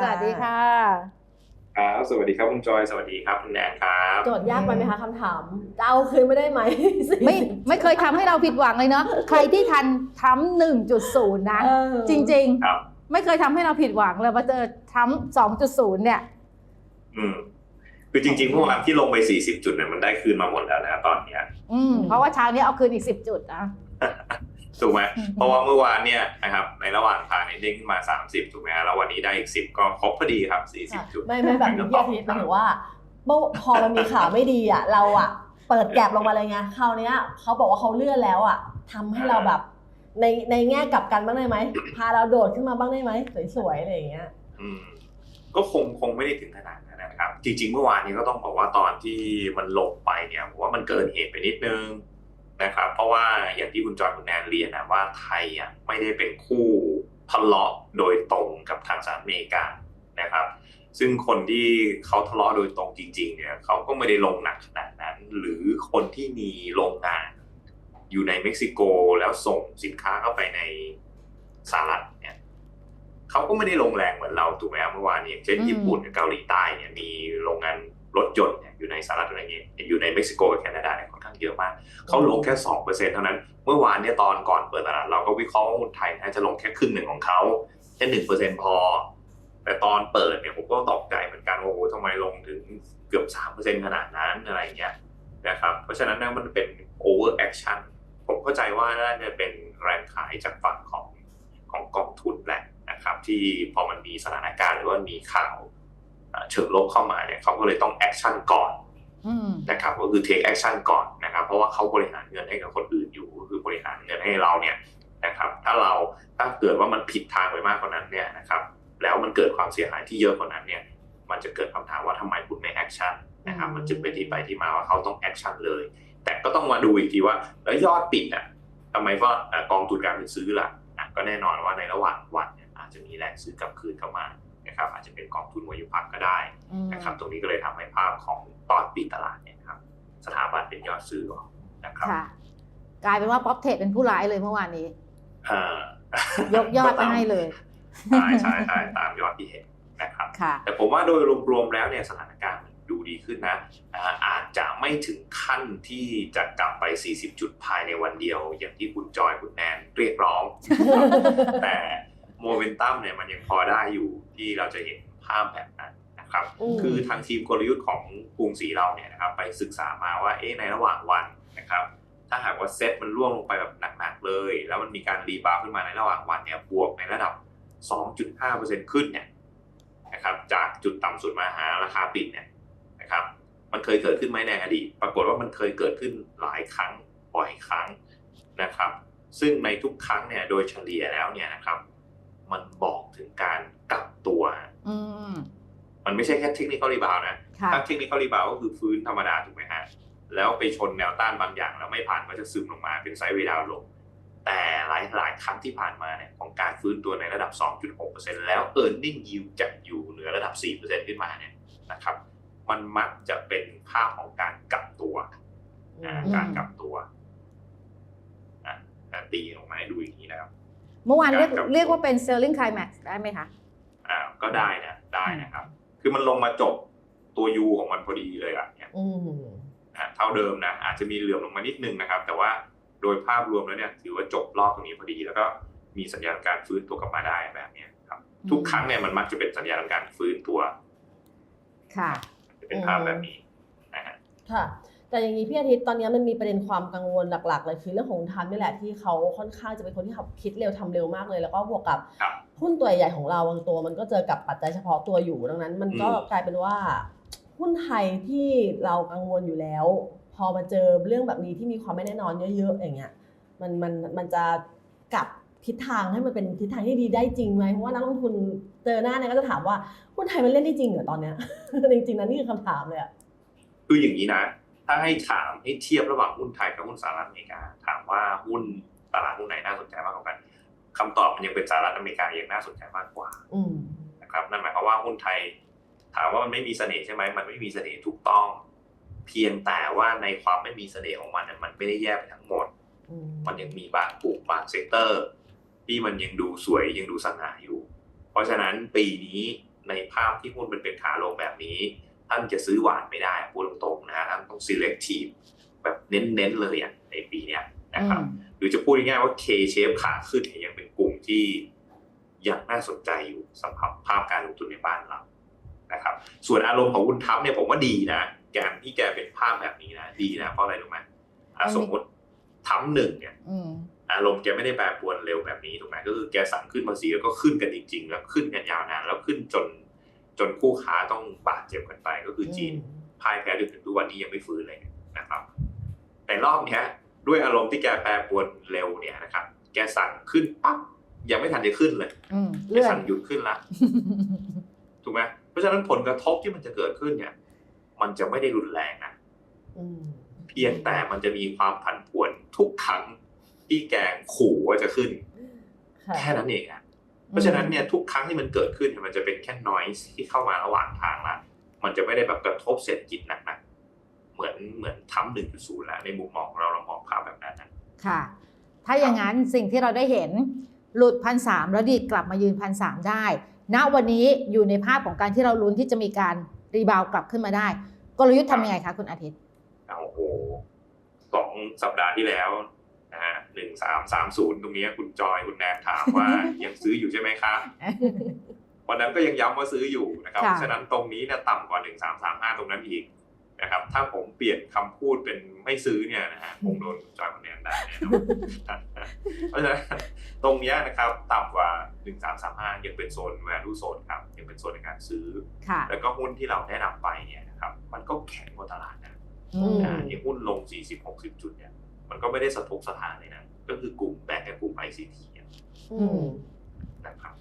สวัสดีค่ะครับสวัสดีครับคุณจอยสวัสดีครับคุณแนนครับโจทย์ยากไปไหมคะคำถามจะเอาคืนไม่ได้ไหมไม่ไม่เคยทำให้เราผิดหวังเลยเนาะใครที่ทันทำหนึ่งจุดศูนย์นะเออจริงครับๆไม่เคยทำให้เราผิดหวังเลยมาเจอทำสองจุดศูนย์เนี่ยอืมคือจริงๆเมื่อวานที่ลงไป40จุดเนี่ยมันได้คืนมาหมดแล้วนะตอนเนี้ยอืมเพราะว่าเช้านี้เอาคืนอีกสิบจุดนะ ถูกไหมอืมเพราะว่าเมื่อวานเนี่ยนะครับในระหว่างทางเนี่ยเด้งขึ้นมา 30 ถูกไหมฮะแล้ววันนี้ได้อีก 10 ก็ครบพอดีครับ 40 จุด ไม่ไม่แบบนี้พี่อาทิตย์หมายถึงว่าเมื่อพอมันมีข่าวไม่ดีอะเราอะเปิดแก็บลงมาเลยไงคราวเนี้ยเขาบอกว่าเขาเลื่อนแล้วอะทำให้เราแบบในในแง่กลับกันบ้างได้ไหมพาเราโดดขึ้นมาบ้างได้ไหมสวยๆอะไรอย่างเงี้ยอืมก็คงคงไม่ได้ถึงขนาดนั้นนะครับ จริง ๆ เมื่อวานนี้ก็ต้องบอกว่าตอนที่มันลงไปเนี่ยผมว่ามันเกินเหตุไปนิดนึง นะครับ เพราะว่าอย่างที่คุณจอยคุณแนนเรียนนะว่าไทยอะไม่ได้เป็นคู่ทะเลาะโดยตรงกับทางสหรัฐอเมริกานะครับ ซึ่งคนที่เขาทะเลาะโดยตรงจริง ๆ เนี่ยเขาก็ไม่ได้ลงหนักขนาดนั้น หรือคนที่มีโรงงานอยู่ในเม็กซิโกแล้วส่งสินค้าเข้าไปในสหรัฐเนี่ยเขาก็ไม่ได้ลงแรงเหมือนเราถูกไหมครับเมื่อวานนี้อย่างเช่นอืมญี่ปุ่นกับเกาหลีใต้เนี่ยมีโรงงาน รถยนต์เนี่ยอยู่ในสหรัฐอะไรเงี้ยอยู่ในเม็กซิโกกับแคนาดาเนี่ยค่อนข้างเยอะมากเขาลงแค่สองเปอร์เซ็นเท่านั้น เมื่อวานเนี่ยตอนก่อนเปิดตลาดเราก็วิเคราะห์หุ้นไทยน่าจะลงแค่ครึ่งหนึ่งของเขาแค่หนึ่งเปอร์เซ็นพอ แต่ตอนเปิดเนี่ยผมก็ตกใจเหมือนกันว่าโอ้โหทำไมลงถึงเกือบสามเปอร์เซ็นขนาดนั้นอะไรเงี้ยนะครับเพราะฉะนั้นเนมันเป็น over action ผมเข้าใจว่าน่าจะเป็นแรงขายจากฝั่งของของกองทุนแหละนะครับ ที่พอมันมีสถานการณ์หรือว่ามีข่าว เอ่อเชิงลบเข้ามาเนี่ยเขาก็เลยต้อง action ก่อนอืมนะครับก็คือ take action ก่อนนะครับ เพราะว่าเขาบริหารเงินให้กับคนอื่นอยู่ก็คือบริหารเงินให้เราเนี่ยนะครับถ้าเราถ้าเกิดว่ามันผิดทางไปมากกว่านั้นเนี่ยนะครับแล้วมันเกิดความเสียหายที่เยอะกว่านั้นเนี่ยมันจะเกิดคำถามว่าทำไมคุณไม่ action นะครับมันจึงเป็นที่ไปที่มาว่าเขาต้อง action เลย แต่ก็ต้องมาดูอีกทีว่าแล้วยอดปิดอะทำไมว่าเอ่อกองทุนการเงินซื้อล่ะอะก็แน่นอนว่าในระหว่างวันเนี่ยอาจจะมีแรงซื้อกลับคืนเข้ามา นะครับอาจจะเป็นกองทุนวายุพักก็ได้อืมนะครับตรงนี้ก็เลยทำให้ภาพของตอนปิดตลาดเนี่ยนะครับสถาบันเป็นยอดซื้อก่อนนะครับค่ะกลายเป็นว่าป๊อปเทรดเป็นผู้ร้ายเลยเมื่อวานนี้อ่ายกยอดไปให้เลยใช่ใช่ใช่ตามยอดที่เห็นนะครับค่ะแต่ผมว่าโดยรวมๆแล้วเนี่ยสถานการณ์มันดูดีขึ้นนะอ่าอาจจะไม่ถึงขั้นที่จะกลับไป 40 จุดภายในวันเดียว อย่างที่คุณจอยคุณแนนเรียกร้อง แต่ โมเมนตัมเนี่ยมันยังพอได้อยู่ที่เราจะเห็นภาพแบบนั้นนะครับอืมคือทางทีมกลยุทธ์ของกรุงศรีเราเนี่ยนะครับไปศึกษามาว่าเอ๊ะในระหว่างวันนะครับ ถ้าหากว่าเซ็ตมันร่วงลงไปแบบหนักๆเลย แล้วมันมีการรีบาวด์ขึ้นมาในระหว่างวันเนี่ยบวกในระดับ 2.5%ขึ้นเนี่ยนะครับจากจุดต่ำสุดมาหาราคาปิดเนี่ยนะครับ มันเคยเกิดขึ้นไหมในอดีตปรากฏว่ามันเคยเกิดขึ้นหลายครั้งบ่อยครั้งนะครับ ซึ่งในทุกครั้งเนี่ยโดยเฉลี่ยแล้วเนี่ยนะครับ มันบอกถึงการกลับตัวอืมมันไม่ใช่แค่เทคนิคอลรีบาวนะค่ะถ้าเทคนิคอลรีบาวก็คือฟื้นธรรมดาถูกไหมฮะแล้วไปชนแนวต้านบางอย่างแล้วไม่ผ่านก็จะซึมลงมาเป็นไซด์เวย์ดาวน์ลง แต่หลายหลายครั้งที่ผ่านมาเนี่ยของการฟื้นตัวในระดับ 2.6%แล้ว e a r n i n g yield จะอยู่เหนือระดับ 4%ขึ้นมาเนี่ยนะครับ มันมักจะเป็นภาพของการกลับตัวนะการกลับตัวอะอะตีลงมาให้ดูอย่างนี้นะครับ เมื่อวานเรียกการกลับเรียกว่าเป็น selling climax ได้ไหมคะอ่าก็ได้นะได้นะครับ คือมันลงมาจบตัว U ของมันพอดีเลยอะเนี่ยอืมอะเท่าเดิมนะ อาจจะมีเหลื่อมลงมานิดนึงนะครับ แต่ว่าโดยภาพรวมแล้วเนี่ยถือว่าจบรอบตรงนี้พอดี แล้วก็มีสัญญาณการฟื้นตัวกลับมาได้แบบเนี้ยครับอืมทุกครั้งเนี่ยมันมักจะเป็นสัญญาณการฟื้นตัว ค่ะจะเป็นภาพแบบนี้นะฮะค่ะ แต่อย่างนี้พี่อาทิตย์ตอนนี้มันมีประเด็นความกังวลหลัก ๆ เลยคือเรื่องของทันนี่แหละที่เขาค่อนข้างจะเป็นคนที่ขับคิดเร็วทำเร็วมากเลย แล้วก็บวกกับครับหุ้นตัวใหญ่ของเราบางตัว มันก็เจอกับปัจจัยเฉพาะตัวอยู่ดังนั้น มันก็อืมกลายเป็นว่าหุ้นไทยที่เรากังวลอยู่แล้ว พอมาเจอเรื่องแบบนี้ที่มีความไม่แน่นอนเยอะๆอย่างเงี้ยมันมันมันจะกลับทิศทางให้มันเป็นทิศทางที่ดีได้จริงไหมเพราะว่านักลงทุนเจอหน้าเนี่ยก็จะถามว่าหุ้นไทยมันเล่นได้จริงเหรอตอนเนี้ยจริงๆนะนี่คือคำถามเลยอะคืออย่างนี้นะ ถ้าให้ถามให้เทียบระหว่างหุ้นไทยกับหุ้นสหรัฐอเมริกา ถามว่าหุ้นตลาดหุ้นไหนน่าสนใจมากกว่ากันคำตอบมันยังเป็นสหรัฐอเมริกายังน่าสนใจมากกว่าอืมนะครับนั่นหมายความว่าหุ้นไทย ถามว่ามันไม่มีเสน่ห์ใช่ไหมมันไม่มีเสน่ห์ถูกต้อง เพียงแต่ว่าในความไม่มีเสน่ห์ของมันเนี่ยมันไม่ได้แย่ไปทั้งหมดอืมมันยังมีบางกลุ่มบางเซกเตอร์ ที่มันยังดูสวยยังดูสง่าอยู่ เพราะฉะนั้นปีนี้ในภาพที่หุ้นมันเป็นขาลงแบบนี้ ท่านจะซื้อหวานไม่ได้พูดตรงๆนะฮะท่านต้อง selective แบบเน้นๆเลยอะในปีเนี้ยนะครับหรือจะพูดง่ายๆว่า K shape ขาขึ้นเนี่ยยังเป็นกลุ่มที่ยังน่าสนใจอยู่สำหรับภาพการลงทุนในบ้านเรานะครับ ส่วนอารมณ์ของคุณทัพเนี่ยผมว่าดีนะการที่แกเป็นภาพแบบนี้นะดีนะเพราะอะไรรู้ไหมอะมันมีสมมติทัพหนึ่งเนี่ยอืมอารมณ์แกไม่ได้แปรปรวนเร็วแบบนี้ถูกไหมก็คือแกสั่งขึ้นมาสีแล้วก็ขึ้นกันจริงๆ แล้วขึ้นกันยาวนานแล้วขึ้นจน จนคู่ค้าต้องบาดเจ็บกันไป ก็คือจีนพ่ายแพ้จนถึงทุกวันนี้ยังไม่ฟื้นเลยนะครับแต่รอบเนี้ยด้วยอารมณ์ที่แกแปรปรวนเร็วเนี่ยนะครับ แกสั่งขึ้นปั๊บยังไม่ทันจะขึ้นเลยอืมแกเลื่อนสั่งหยุดขึ้นละถูกไหมเพราะฉะนั้นผลกระทบที่มันจะเกิดขึ้นเนี่ย มันจะไม่ได้รุนแรงนะอืมเพียงแต่มันจะมีความผันผวนทุกครั้งที่แกขู่ว่าจะขึ้นค่ะแค่นั้นเองอะ เพราะฉะนั้นเนี่ยทุกครั้งที่มันเกิดขึ้นเนี่ยมันจะเป็นแค่ noise ที่เข้ามาระหว่างทางละมันจะไม่ได้แบบกระทบเศรษฐกิจหนักๆเหมือนเหมือนทำหนึ่งจุดศูนย์แล้วในมุมมองของเราเรามองภาพแบบนั้นนะค่ะ ถ้าอย่างนั้นสิ่งที่เราได้เห็นหลุดพันสามแล้วดีดกลับมายืนพันสามได้ ณวันนี้อยู่ในภาพของการที่เราลุ้นที่จะมีการรีบาวด์กลับขึ้นมาได้ กลยุทธ์ทำยังไงคะคุณอาทิตย์โอ้โหสองสัปดาห์ที่แล้วนะฮะ หนึ่งสามสามศูนย์ตรงนี้คุณจอยคุณแนนถามว่ายังซื้ออยู่ใช่ไหมครับวันนั้นก็ยังย้ำว่าซื้ออยู่นะครับค่ะเพราะฉะนั้นตรงนี้เนี่ยต่ำกว่าหนึ่งสามสามห้าตรงนั้นอีกนะครับ ถ้าผมเปลี่ยนคำพูดเป็นไม่ซื้อเนี่ยนะฮะคงโดนจอยคนแนนได้แน่นอนเพราะฉะนั้นตรงเนี้ยนะครับต่ำกว่าหนึ่งสามสามห้ายังเป็นโซน value zone ครับยังเป็นโซนในการซื้อค่ะแล้วก็หุ้นที่เราแนะนำไปเนี่ยนะครับ มันก็แข็งกว่าตลาดนะอืมนะไอ้หุ้นลง40-60จุดเนี่ย มันก็ไม่ได้สะทกสถานเลยนะก็คือกลุ่มแบ่งกับกลุ่ม ICT เนี่ยอืมนะครับ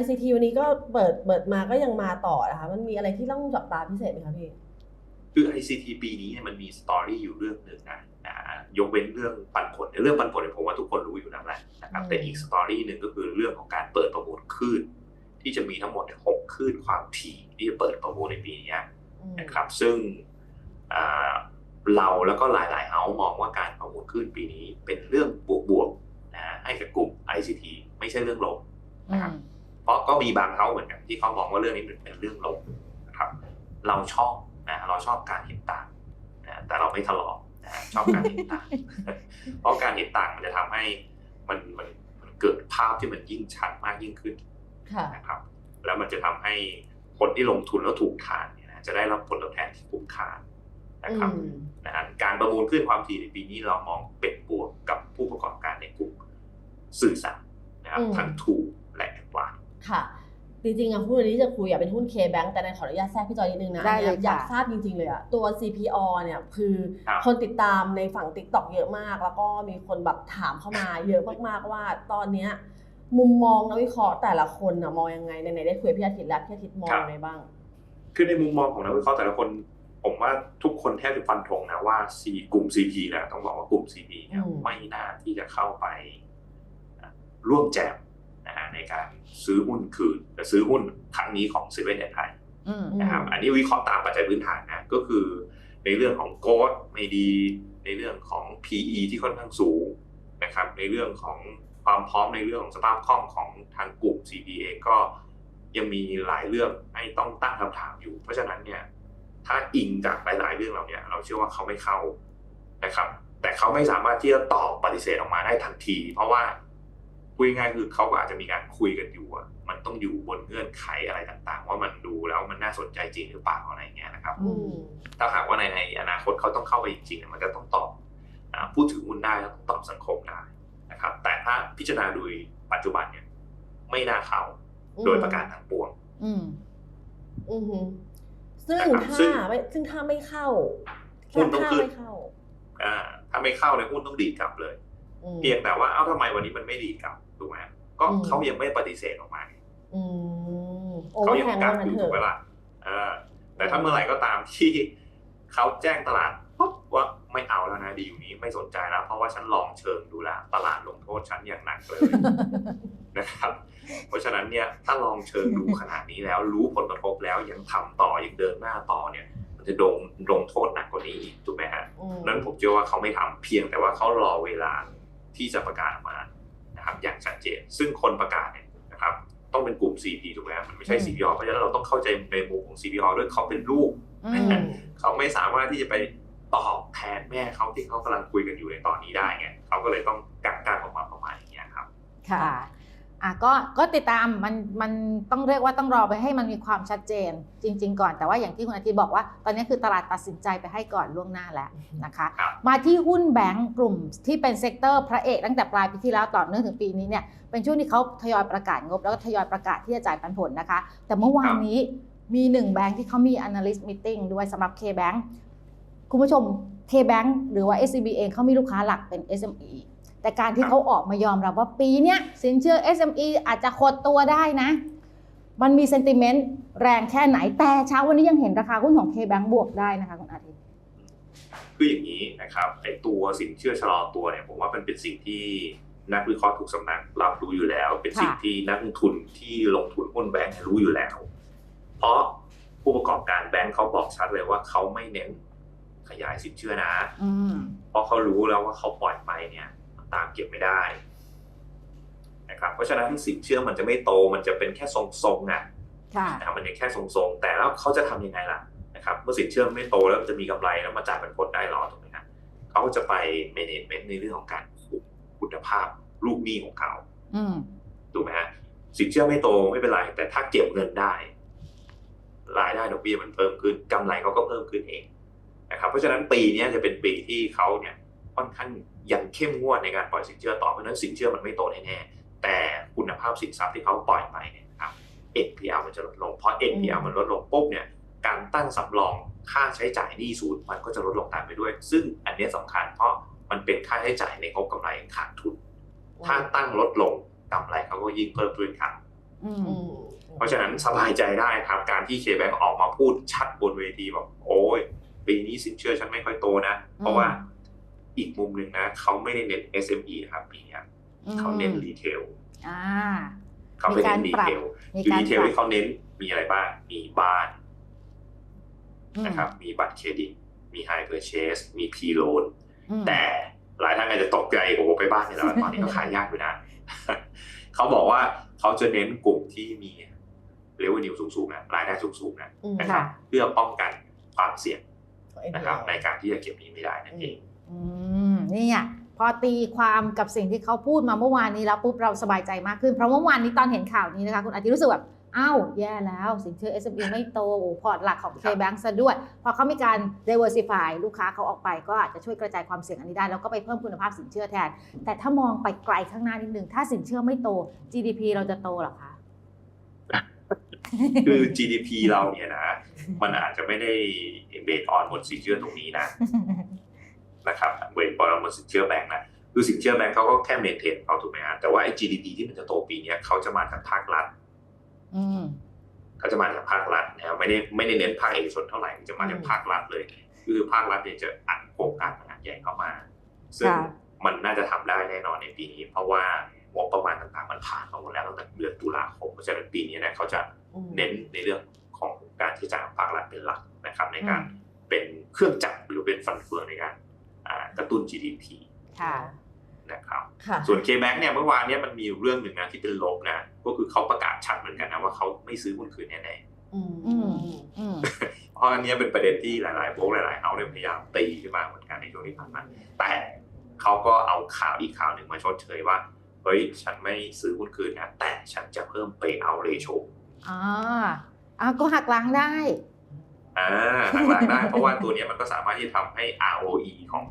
ICT วันนี้ก็เปิดเปิดมาก็ยังมาต่อนะคะมันมีอะไรที่ต้องจับตาพิเศษไหมคะพี่คือ ICT ปีนี้เนี่ยมันมีสตอรี่อยู่เรื่องหนึ่งนะนะยกเว้นเรื่องปันผลในเรื่องปันผลเนี่ยผมว่าทุกคนรู้อยู่แล้วแหละนะครับอืมแต่อีกสตอรี่หนึ่งก็คือเรื่องของการเปิดประมูลคลื่นที่จะมีทั้งหมดเนี่ยหกคลื่นความถี่ที่จะเปิดประมูลในปีนี้อืมนะครับ ซึ่งอ่า เราแล้วก็หลายๆเฮาส์มองว่าการประมูลคลื่นปีนี้เป็นเรื่องบวกๆนะให้กับกลุ่ม ICT ไม่ใช่เรื่องลบอืมเพราะก็มีบางเขาเหมือนกันที่เขามองว่าเรื่องนี้เป็นเป็นเรื่องลบนะครับ เราชอบนะเราชอบการเห็นต่างนะแต่เราไม่ทะเลาะนะชอบการเห็นต่าง เพราะการเห็นต่างมันจะทำให้มันมันมันเกิดภาพที่มันยิ่งชัดมากยิ่งขึ้นค่ะนะครับ แล้วมันจะทำให้คนที่ลงทุนแล้วถูกทางเนี่ยนะจะได้รับผลตอบแทนที่คุ้มค่า นะครับอืมนะฮะการประมูลขึ้นความถี่ในปีนี้เรามองเป็นบวกกับผู้ประกอบการในกลุ่มสื่อสารนะครับอืมทั้งถูกและแอดวานค่ะจริงๆอะหุ้นอันนี้จะคุยอยากเป็นหุ้น K-Bank แต่ในนขออนุญาตแทรกพี่จอยนิดนึงนะได้เลยอยากค่ะทราบจริงๆเลยอะตัว CPO เนี่ยคือครับคนติดตามในฝั่ง TikTok เยอะมาก แล้วก็มีคนแบบถามเข้ามาเยอะมากๆว่าตอนเนี้ยมุมมองนักวิเคราะห์แต่ละคนอะมองยังไงในไหนๆได้คุยกับพี่อาทิตย์แล้วพี่อาทิตย์มองยังไงบ้าง คือในมุมมองของนักวิเคราะห์แต่ละคน ผมว่าทุกคนแทบจะฟันธงนะว่า C กลุ่ม CP แหละต้องบอกว่ากลุ่ม CP เนี่ยอืมไม่น่าที่จะเข้าไปร่วมแจมนะฮะในการซื้อหุ้นคืนแต่ซื้อหุ้นครั้งนี้ของเซเว่นไทยอืมนะครับอันนี้วิเคราะห์ตามปัจจัยพื้นฐานนะก็คือในเรื่องของโกดไม่ดี ในเรื่องของ PE ที่ค่อนข้างสูงนะครับในเรื่องของความพร้อมในเรื่องของสภาพคล่องของทางกลุ่ม CP เองก็ยังมีหลายเรื่องให้ต้องตั้งคำถามอยู่ เพราะฉะนั้นเนี่ย ถ้าอิงจากหลาย ๆ เรื่องเหล่านี้เราเชื่อว่าเขาไม่เข้านะครับ แต่เขาไม่สามารถที่จะตอบปฏิเสธออกมาได้ทันที เพราะว่าพูดง่ายๆคือเขาก็อาจจะมีการคุยกันอยู่อะมันต้องอยู่บนเงื่อนไขอะไรต่าง ๆ ว่ามันดูแล้วมันน่าสนใจจริงหรือเปล่าอะไรอย่างเงี้ยนะครับอืมถ้าหากว่าในในอนาคตเขาต้องเข้าไปจริงๆเนี่ยมันก็ต้องตอบอาผู้ถือหุ้นได้แล้วต้องตอบสังคมได้นะครับ แต่ถ้าพิจารณาโดยปัจจุบันเนี่ย ไม่น่าเข้าโดยประการทางปวง อืมอือฮึ ซึ่งนะครับถ้าซึ่งไม่ซึ่งถ้าไม่เข้าหุ้นต้องถ้าขึ้นไม่เข้าอ่าถ้าไม่เข้าในยหุ้นต้องดีดกลับเลยอืมเพียงแต่ว่าเอ้าทำไมวันนี้มันไม่ดีดกลับถูกไหมก็อืมเขายังไม่ปฏิเสธออกมาอืมโอ้เขายัแพงกัว่ากงั้อนยู่เถถูกไหมอะล่ะเออแต่ถ้าเมื่อไหร่ก็ตามที่เขาแจ้งตลาดปุ๊บ ว่าไม่เอาแล้วนะดีอยู่นี้ไม่สนใจแล้ว เพราะว่าฉันลองเชิงดูแล้วตลาดลงโทษฉันอย่างหนักเลยนะครับ เพราะฉะนั้นเนี่ยถ้าลองเชิงดูขนาดนี้แล้ว รู้ผลกระทบแล้วยังทำต่อยังเดินหน้าต่อเนี่ย มันจะโดนลงโทษหนักกว่านี้อีกถูกไหมฮะอืมนั้นผมเชื่อว่าเขาไม่ทำเพียงแต่ว่าเขารอเวลาที่จะประกาศออกมานะครับ อย่างชัดเจน ซึ่งคนประกาศเนี่ยนะครับ ต้องเป็นกลุ่ม CP ถูกไหมครับมันไม่ใช่อืม CPO เพราะฉะนั้นเราต้องเข้าใจในมุมของ CPO ด้วยเขาเป็นลูกอือืมมเขาไม่สามารถที่จะไป ตอบแทนแม่เขาที่เขากำลังคุยกันอยู่ในตอนนี้ได้ไงเขาก็เลยต้องกักกันออกมาประมาณอย่างเงี้ยครับ ค่ะอะก็ก็ติดตามมันมันต้องเรียกว่าต้องรอไปให้มันมีความชัดเจนจริง ๆ ก่อนแต่ว่าอย่างที่คุณอาทิตย์บอกว่า ตอนนี้คือตลาดตัดสินใจไปให้ก่อนล่วงหน้าแล้วนะคะครับมาที่หุ้นแบงก์กลุ่มที่เป็นเซกเตอร์พระเอกตั้งแต่ปลายปีที่แล้วต่อเนื่องถึงปีนี้เนี่ยเป็นช่วงที่เขาทยอยประกาศงบ แล้วก็ทยอยประกาศที่จะจ่ายปันผลนะคะ แต่เมื่อวานนี้มีหนึ่งแบงก์ที่เขามี analyst meeting ด้วยสำหรับ K-Bank คุณผู้ชม K-Bank หรือว่า SCB เองเขามีลูกค้าหลักเป็น SME แต่การที่เขาออกมายอมรับว่าปีนี้สินเชื่อ SME อาจจะหดตัวได้นะ มันมีเซนติเมนต์แรงแค่ไหนแต่เช้าวันนี้ยังเห็นราคาหุ้นของ K-Bank บวกได้นะคะคุณอาทิตย์คืออย่างนี้นะครับไอตัวสินเชื่อชะลอตัวเนี่ยผมว่ามันเป็นสิ่งที่นักวิเคราะห์ทุกสำนักรับรู้อยู่แล้ว เป็นสิ่งที่นักลงทุนที่ลงทุนหุ้นแบงก์รู้อยู่แล้ว เพราะผู้ประกอบการแบงก์เขาบอกชัดเลยว่าเขาไม่เน้น ขยายสินเชื่อนะอืมเพราะเขารู้แล้วว่าเขาปล่อยไปเนี่ยมันตามเก็บไม่ได้นะครับเพราะฉะนั้นสินเชื่อมันจะไม่โตมันจะเป็นแค่ทรงๆอะค่ะนะครับมันยังแค่ทรงๆแต่แล้วเขาจะทำยังไงล่ะนะครับเมื่อสินเชื่อไม่โตแล้วมันจะมีกำไรแล้วมาจ่ายเป็นผลได้หรอถูกไหมครับเขาก็จะไป management ในเรื่องของการคุมคุณภาพลูกหนี้ของเขาอืมถูกไหมฮะสินเชื่อไม่โตไม่เป็นไร แต่ถ้าเก็บเงินได้ รายได้ดอกเบี้ยมันเพิ่มขึ้นกำไรเขาก็เพิ่มขึ้นเอง นะครับเพราะฉะนั้นปีเนี้ยจะเป็นปีที่เขาเนี่ยค่อนข้างยังเข้มงวดในการปล่อยสินเชื่อต่อเพราะฉะนั้นสินเชื่อมันไม่โตแน่ๆแต่คุณภาพสินทรัพย์ที่เขาปล่อยไปเนี่ยนะครับ NPL มันจะลดลงเพราะ NPL มันลดลงปุ๊บเนี่ยการตั้งสำรองค่าใช้จ่ายหนี้ศูนย์มันก็จะลดลงตามไปด้วย ซึ่งอันเนี้ยสำคัญเพราะมันเป็นค่าใช้จ่ายในงบกำไรขาดทุน ถ้าตั้งลดลงกำไรเขาก็ยิ่งเพิ่มขึ้นครับอืมอืมเพราะฉะนั้นสบายใจได้ครับ การที่เคแบงออกมาพูดชัดบนเวทีบอกโอ้ย ปีนี้สินเชื่อฉันไม่ค่อยโตนะ เพราะว่าอีกมุมหนึ่งนะเขาไม่ได้เน้น SME นะครับปีเนี้ยเขาเน้นรีเทลอ่าเขาไปเน้นมีรีการปรับเทลมีคือการรีเทลปรับที่เขาเน้นมีอะไรบ้าง มีบ้านอืมนะครับ มีบัตรเครดิต มีไฮเ p อร์เชส มีพีโลนอืมแต่หลายท่านอาจจะตกใจโอ้โหไปบ้านเนี่ยแล้วตอนนี้ก็ขายยากอยู่นะ เขาบอกว่าเขาจะเน้นกลุ่มที่มีเรเวนิวสูงๆนะรายได้สูงๆนะอืมนะครับ เพื่อป้องกันความเสี่ยงของ NPL นะครับในการที่จะเก็บหนี้ไม่ได้นั่นเองอืมนี่อะพอตีความกับสิ่งที่เขาพูดมาเมื่อวานนี้แล้วปุ๊บเราสบายใจมากขึ้น เพราะเมื่อวานนี้ตอนเห็นข่าวนี้นะคะคุณอาทิตย์รู้สึกแบบอ้าวแย่แล้ว สินเชื่อ SME ไม่โตโอ้พอร์ตหลักของ K-Bank ซะด้วย พอเขามีการ diversify ลูกค้าเขาออกไปก็อาจจะช่วยกระจายความเสี่ยงอันนี้ได้ แล้วก็ไปเพิ่มคุณภาพสินเชื่อแทน แต่ถ้ามองไปไกลข้างหน้านิดนึง ถ้าสินเชื่อไม่โต GDP เราจะโตเหรอคะ คือ GDP เราเนี่ยนะ มันอาจจะไม่ได้ เบสออนบนสินเชื่อตรงนี้นะนะครับเบสออนบนสินเชื่อแบงก์นะคือสินเชื่อแบงก์เขาก็แค่เมนเทนเขาถูกไหมฮะแต่ว่าไอ้ GDP ที่มันจะโตปีเนี้ยเขาจะมาจากภาครัฐอืมเขาจะมาจากภาครัฐนะครับไม่ได้ไม่ได้เน้นภาคเอกชนเท่าไหร่จะมาจากภาครัฐเลย คือภาครัฐเนี่ยจะอัดโครงการขนาดใหญ่เข้ามา ซึ่งค่ะมันน่าจะทำได้แน่นอนในปีนี้ เพราะว่างบประมาณต่างๆมันผ่านมาหมดแล้วตั้งแต่เดือนตุลาคมเพราะฉะนั้นปีนี้เนี่ยเขาจะอืมเน้นในเรื่องของ การที่จะภาครัฐเป็นหลักนะครับ ในการเป็นเครื่องจักรหรือเป็นฟันเฟืองในการอ่ากระตุ้น GDP ค่ะนะครับค่ะส่วน K-Bank เนี่ยเมื่อวานเนี้มันมีอยู่เรื่องหนึ่งนะที่เป็นลบนะก็คือเขาประกาศชัดเหมือนกันนะว่าเขาไม่ซื้อหุ้นคืนแน่ๆอืมอือืมมอืมเพราะอันเนี้ยเป็นประเด็นที่หลายๆโบรกหลายๆเฮาเนี่ยพยายามตีขึ้นมาเหมือนกันในช่วงที่ผ่านมาแต่เขาก็เอาข่าวอีกข่าวหนึ่งมาชดเชยว่าเฮ้ยฉันไม่ซื้อหุ้นคืนนะแต่ฉันจะเพิ่ม payout ratio อ่าอ่าก็หักล้างได้ อ่าทางล่างได้ เพราะว่าตัวเนี้ยมันก็สามารถที่จะทำให้ ROE ของ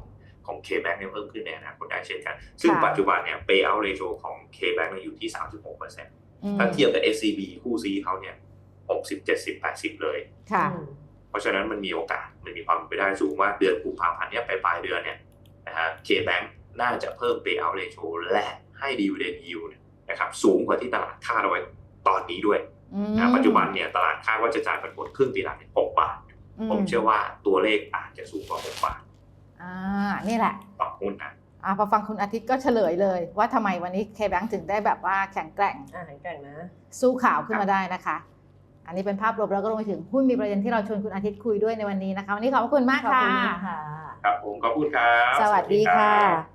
ของ K-Bank เนี่ยเพิ่มขึ้นในอนาคตได้เช่นกัน ซึ่งค่ะปัจจุบันเนี่ย payout ratio ของ K-Bank เนี่ยอยู่ที่ 36%อืมถ้าเทียบกับ SCB คู่ซีเขาเนี่ย 60 70 80 เลยค่ะเพราะฉะนั้นมันมีโอกาส มันมีความเป็นไปได้สูงว่าเดือนกุมภาพันธ์เนี้ยไปปลายเดือนเนี่ยนะฮะ K-Bank น่าจะเพิ่ม payout ratio และให้ dividend yield เนี่ยนะครับสูงกว่าที่ตลาดคาดเอาไว้ตอนนี้ด้วยอืมนะ ปัจจุบันเนี่ยตลาดคาดว่าจะจ่ายปันผลครึ่งปีหลังเนี่ย6บาท ผมเชื่อว่าตัวเลขอาจจะสูงกว่า6บาทอ่านี่แหละต่อหุ้นนะอ่าพอฟังคุณอาทิตย์ก็เฉลยเลย ว่าทำไมวันนี้ K-Bank ถึงได้แบบว่าแข็งแกร่งอ่าแข็งแกร่งนะสู้ข่าวขึ้นมาได้นะคะ อันนี้เป็นภาพรวมแล้วก็รวมไปถึงหุ้นมีประเด็นที่เราชวนคุณอาทิตย์คุยด้วยในวันนี้นะคะวันนี้ขอบพระคุณมากขอบค่ะคุณมากค่ะครับผมขอบคุณครับสวัสดีรับค่ะ